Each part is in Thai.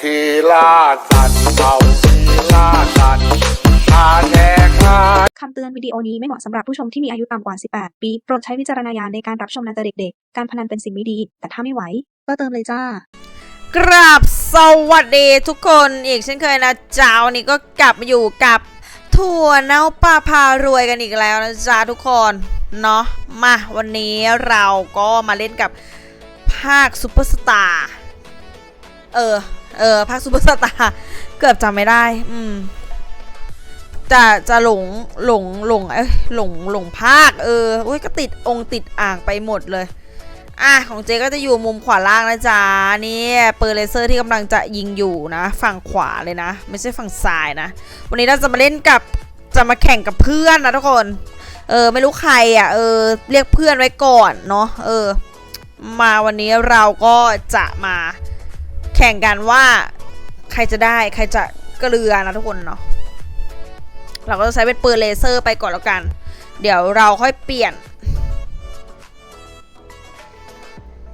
ขี่ล่าสัตว์เอาขี่ล่าสัตว์หาแดกหาคำเตือนวิดีโอนี้ไม่เหมาะสำหรับผู้ชมที่มีอายุต่ำกว่า 18 ปี โปรดใช้วิจารณญาณในการรับชมนะจ๊ะเด็กๆ การพนันเป็นสิ่งไม่ดี แต่ถ้าไม่ไหว ก็เติมเลยจ้ากราบสวัสดีทุกคนอีกเช่นเคยนะจ้าวันนี้ก็กลับมาอยู่กับถั่วเน่าปลาพารวยกันอีกแล้วนะจ๊ะทุกคนเนาะมาวันนี้เราก็มาเล่นกับภาคซูเปอร์สตาร์เออ เออภาคซูเปอร์สตาร์เกือบจำไม่ได้ อืมจะจะหลงหลงหลงเอ้ยหลงหลงภาค เอออุ้ยก็ติดองค์ติดอ่างไปหมดเลย อะของเจก็จะอยู่มุมขวาล่างนะจ๊ะนี่ปืนเลเซอร์ที่กำลังจะยิงอยู่นะ ฝั่งขวาเลยนะ ไม่ใช่ฝั่งซ้ายนะ วันนี้เราจะมาเล่นกับจะมาแข่งกับเพื่อนนะทุกคน เออไม่รู้ใครอะเออเรียกเพื่อนไว้ก่อนเนาะเออ มาวันนี้เราก็จะมา แข่งกันว่าใครจะได้ใครจะเกลือนะทุกคนเนาะเราก็จะใช้เป็นปืนเลเซอร์ไปก่อนแล้วกัน เดี๋ยวเราค่อยเปลี่ยน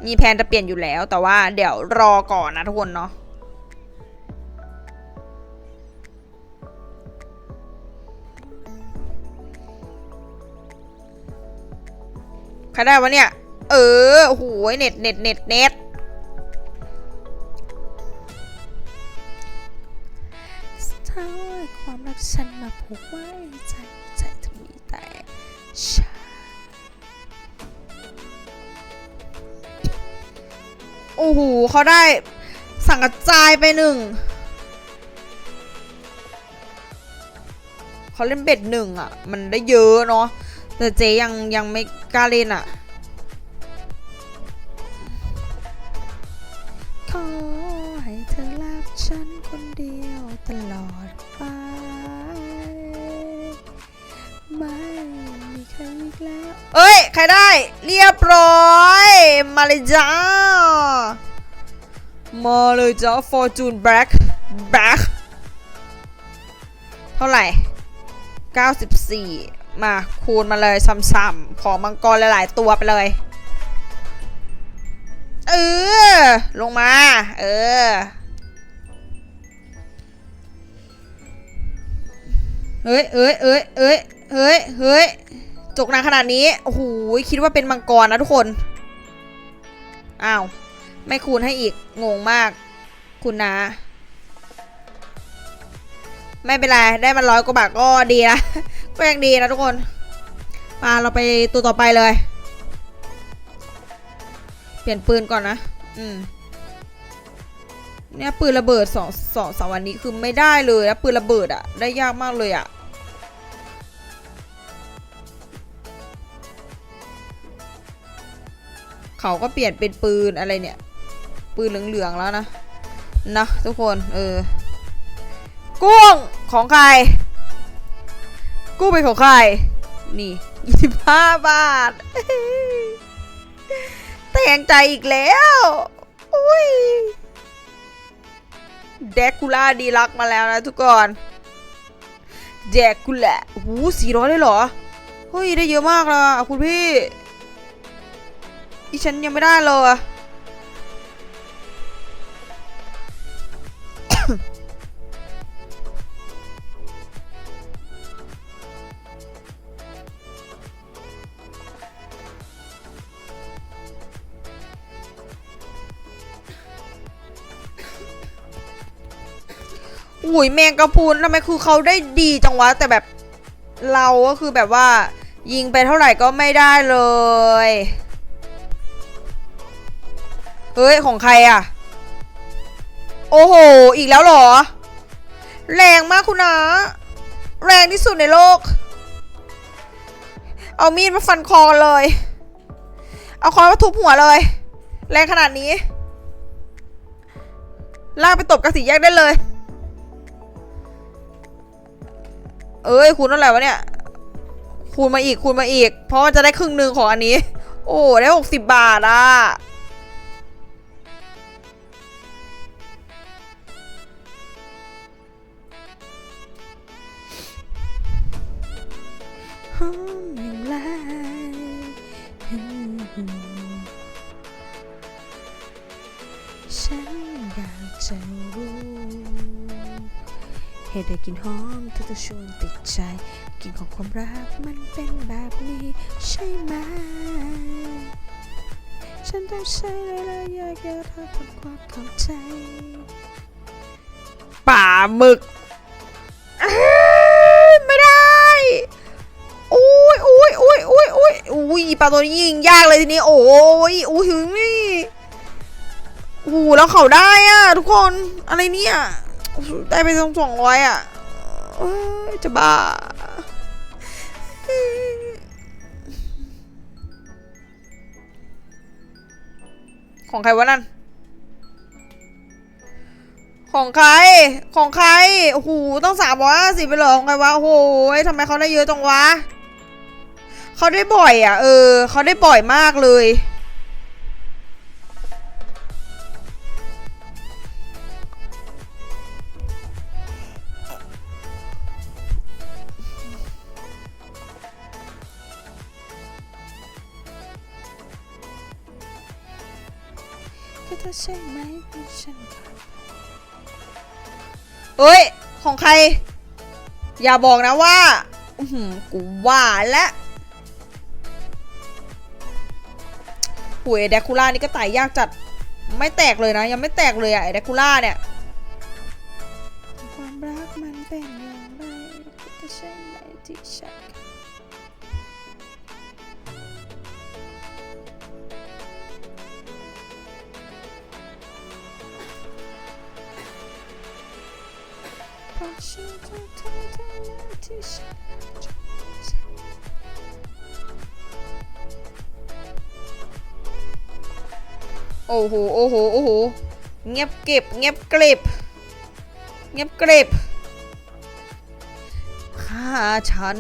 มีแผนจะเปลี่ยนอยู่แล้ว แต่ว่าเดี๋ยวรอก่อนนะทุกคนเนาะใครได้วะเนี่ย เออโอ้โหเน็ตเน็ตเน็ตเน็ต เท่าความรักฉันมาผูกไว้ใจใจจะมีแต่ฉันโอ้โหเขาได้สั่งกระจายไปหนึ่งเขาเล่นเบ็ดหนึ่งอะ มันได้เยอะเนาะแต่เจยังยังไม่กล้าเล่นอะ เอ้ย ใครได้ เรียบร้อย มาเลยจ้า มาเลยจ้า Fortune Black Black เท่าไหร่ 94 มาคูณมาเลยซ้ำๆขอมังกรหลายๆตัวไปเลย เออ ลงมา เออ เฮ้ยเอ้ยเอ้ยเอ้ยเฮ้ยเฮ้ย จกนาขนาดนี้โอ้โหคิดว่าเป็นมังกรนะทุกคน อ้าว ไม่คูณให้อีก งงมาก คุณนะ ไม่เป็นไร ได้มาร้อยกว่าบาทก็ดีนะ ก็ยังดีนะทุกคน มาเราไปตัวต่อไปเลย เปลี่ยนปืนก่อนนะ อืมเนี่ยปืนระเบิดสองสองสามวันนี้คือไม่ได้เลยนะปืนระเบิดอะได้ยากมากเลยอะ เขาก็เปลี่ยนเป็นปืนอะไรเนี่ย ปืนเหลืองๆแล้วนะนะทุกคนเออกุ้งของใครกุ้งเป็นของใครนี่ยี่สิบห้าบาทแต่งใจอีกแล้วอุ้ยแดกคูล่าดีลักมาแล้วนะทุกคนแดกคูล่าโอ้โหสี่ร้อยเลยเหรอ เฮ้ย ได้เยอะมากเลยอะคุณพี่ อีฉันยังไม่ได้เลยอะอุ้ยแมงกะพรุนทำไมคือเขาได้ดีจังวะ แต่แบบเราก็คือแบบว่า ยิงไปเท่าไหร่ก็ไม่ได้เลย เฮ้ย ของใครอะโอ้โห อีกแล้วหรอ แรงมากคุณนะ แรงที่สุดในโลก เอามีดมาฟันคอเลย เอาคอนมาทุบหัวเลย แรงขนาดนี้ ลากไปตบกระสีแยกได้เลย เอ้ยคูณเท่าไหร่วะเนี่ยคูณมาอีกคูณมาอีก เพราะว่าจะได้ครึ่งหนึ่งของอันนี้ โอ้ได้หกสิบบาทอะ ค่ได้กลินหอมเธอจะชวนติดใจกลิ่นของความรักมันเป็นแบบนี้ใช่ไหม ฉันต้องใช้เวลาอยากจะทำความเข้าใจป่าหมึกเอ้ยไม่ได้อุ้ยอุ้ยอุ้ยอุ้ยอุ้ยอุ้ยปลาตัวนี้ยิงยากเลยทีนี้โอ้ยอุ้ยหึงนี่โอ้โหแล้วเขาได้อะทุกคนอะไรเนี่ยโอ้โห ได้ไปสองสองร้อยอะจะบ้า ของใครวะนั่น ของใคร ของใคร โอ้โห ต้องสามร้อยห้าสิบไปเหรอของใครวะ โอ้โหทำไมเขาได้เยอะจังวะ เขาได้บ่อยอะ เออ เขาได้บ่อยมากเลย เธอใช่ไหมเป็นฉันเอ้ย ของใคร อย่าบอกนะว่าอือหือกูว่าและหวยแดกคูล่านี่ก็ไต่ยากจัด ไม่แตกเลยนะ ยังไม่แตกเลยอะไอแดกคูล่าเนี่ย โอ้โห โอ้โห โอ้โห เงียบเก็บ เงียบกริบเงียบกริบฆ่าฉัน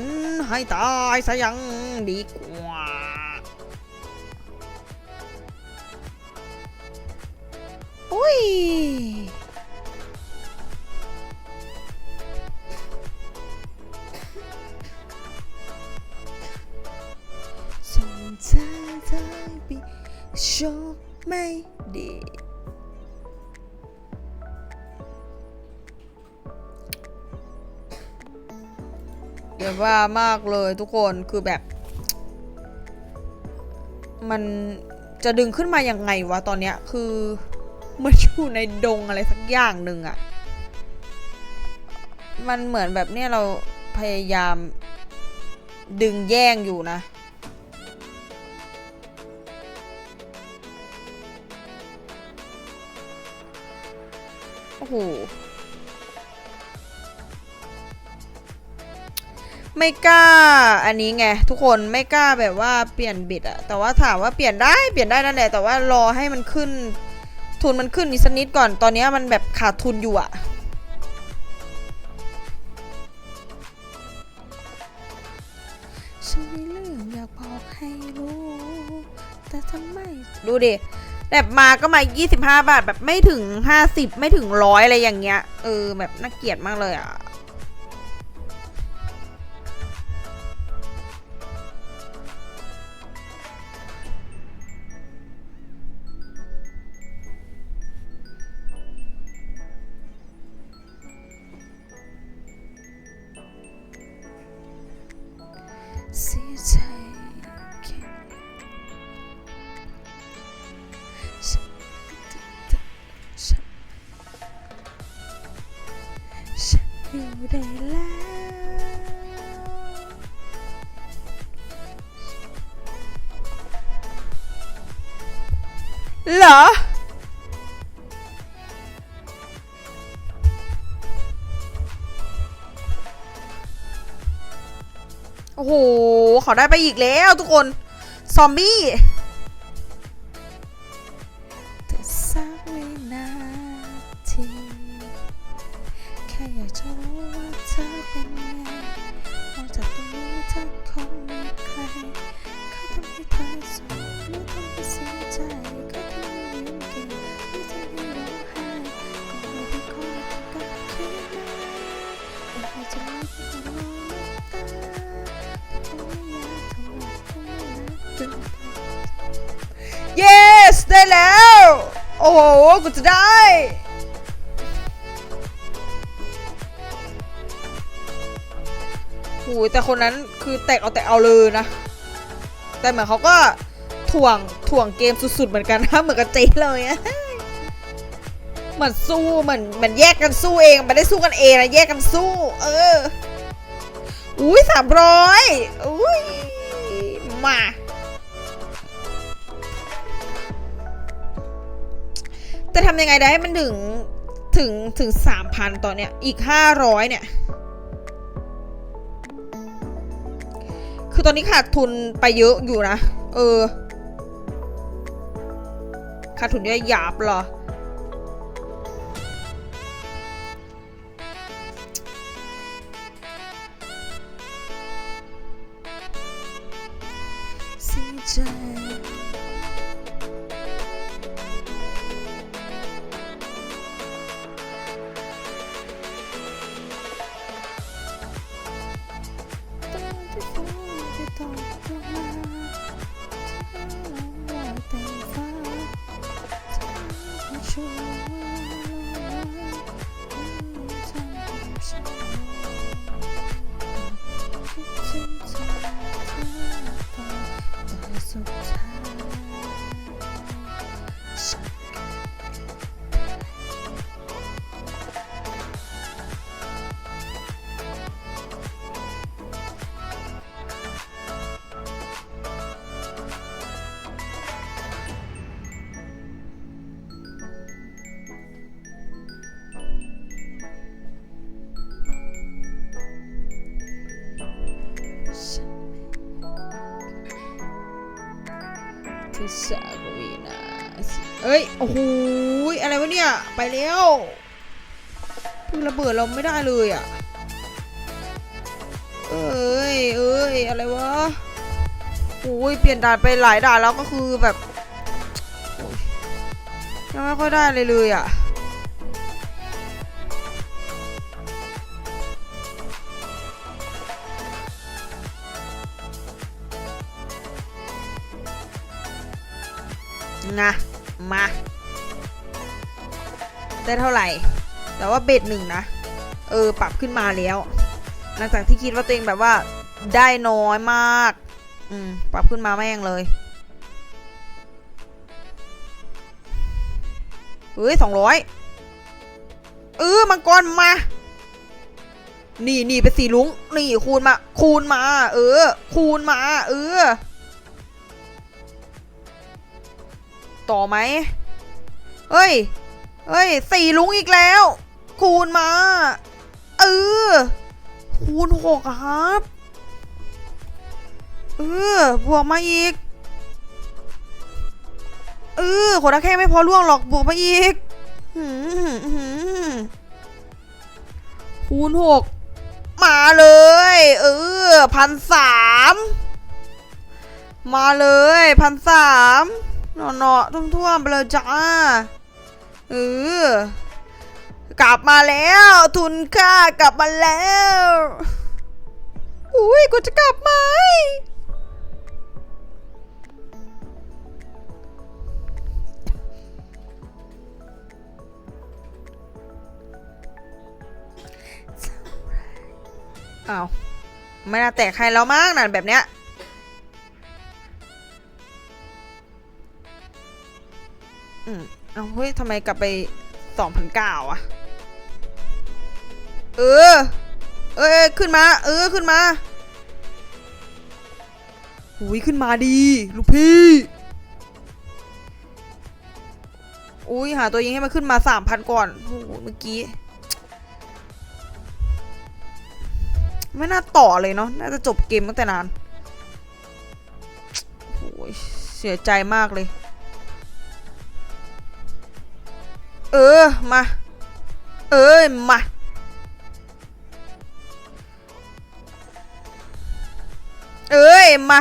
ให้ตายซะยังดีกว่าอุ้ย วว่ามากเลยทุกคนคือแบบ มันจะดึงขึ้นมายังไงวะตอนเนี้ยคือมันอยู่ในดงอะไรสักอย่างหนึ่งอะมันเหมือนแบบเนี้ยเราพยายามดึงแย่งอยู่นะโอ้โห ไม่กล้า อันนี้ไงทุกคนไม่กล้าแบบว่าเปลี่ยนบิดอะแต่ว่าถามว่าเปลี่ยนได้เปลี่ยนได้นั่นแหละแต่ว่ารอให้มันขึ้น ทุนมันขึ้นอีกสักนิดก่อนตอนนี้มันแบบขาดทุนอยู่อะฉันมีเรื่องอยากบอกให้รู้แต่ทำไมดูดิแบบมาก็มา 25 บาทแบบไม่ถึง 50 ไม่ถึงร้อยอะไรอย่างเงี้ย เออ แบบน่าเกลียดมากเลยอะ เหรอ โอ้โห เขาได้ไปอีกแล้วทุกคน ซอมบี้แต่สักวินาทีแค่อยากจะรู้ว่าเธอเป็นไงนอกจากตรงนี้เธอคงมีใคร เขาทำให้เดือทำให้เสียใจเขาทำให้ยิ้มเก่งหรือทำให้ร้องไห้ก็ไม่ได้ขอถึงกับคิดมาอยากให้จะมีเพียงเราน้ำตา yes ได้แล้ว โอ้โห กูจะได้ โอ้ยแต่คนนั้นคือแตกเอาแต่เอาเลยนะ แต่เหมือนเขาก็ถ่วงถ่วงเกมสุดๆ เหมือนกันนะเหมือนกับเจ๊เลยอะเหมือนสู้เหมือนเหมือนแยกกันสู้เองไม่ได้สู้กันเองนะแยกกันสู้ เออ อุ้ยสามร้อยอุ้ยมาแต่ทำยังไงได้ให้มันถึงถึงถึงสามพันตอนเนี้ยอีกห้าร้อยเนี่ย คือตอนนี้ขาดทุนไปเยอะอยู่นะ เออ ขาดทุนเยอะหยาบเหรอ ทิสากวีนาเอ้ย โอ้โหอะไรวะเนี่ย ไปแล้วเพิ่งระเบิดเราไม่ได้เลยอะ เอ้ย เอ้ย อะไรวะโอ้ย เปลี่ยนด่านไปหลายด่านแล้วก็คือแบบยยังไม่ค่อยได้เลยเลยอะ นะมา ได้เท่าไหร่ แต่ว่าเบ็ดหนึ่งนะ เออ ปรับขึ้นมาแล้ว หลังจากที่คิดว่าตัวเองแบบว่า ได้น้อยมาก อืม ปรับขึ้นมาแม่งเลยเฮ้ยสองร้อยเออมังกรมา นี่นี่เป็นสีลุง นี่คูณมา คูณมา เออ คูณมา เออ ต่อไหมเอ้ยเอ้ย สี่ลุงอีกแล้ว คูณมา เออ คูณหกครับ เออบวกมาอีก เออขนตะแค่ไม่พอล่วงหรอก บวกมาอีก คูณหก มาเลย เออพันสาม มาเลยพันสาม เนาะเนาะท่วมๆไปเลยจ้าเออกลับมาแล้ว ทุนค่ากลับมาแล้วอุ้ยกูจะกลับไหมอ้าวไม่น่าแตกใครแล้วมั้งนั่นแบบเนี้ย อืมเอาเฮ้ยทำไมกลับไปสองพันเก้าอะเออ เอ้ยขึ้นมา เออขึ้นมาหุยขึ้นมาดี ลูกพี่ อุ้ยหาตัวยิงให้มันขึ้นมาสามพันก่อนโอ้โหเมื่อกี้ ไม่น่าต่อเลยเนาะ น่าจะจบเกมตั้งแต่นานโอ้ยเสียใจมากเลย เออ มา เอ้ย มา เอ้ย มา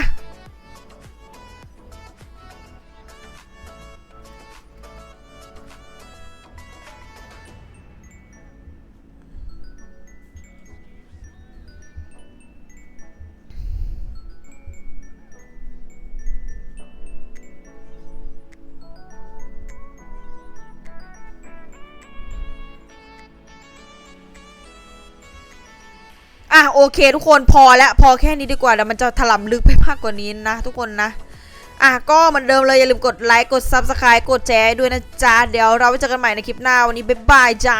อะโอเค ทุกคนพอแล้วพอแค่นี้ดีกว่าเดี๋ยวมันจะถล่มลึกไปมากกว่านี้นะ ทุกคนนะอะก็เหมือนเดิมเลย อย่าลืมกดไลค์ กด Subscribe กดแชร์ด้วยนะจ๊ะ เดี๋ยวเราไปเจอกันใหม่ในคลิปหน้า วันนี้บ๊ายบายจ้า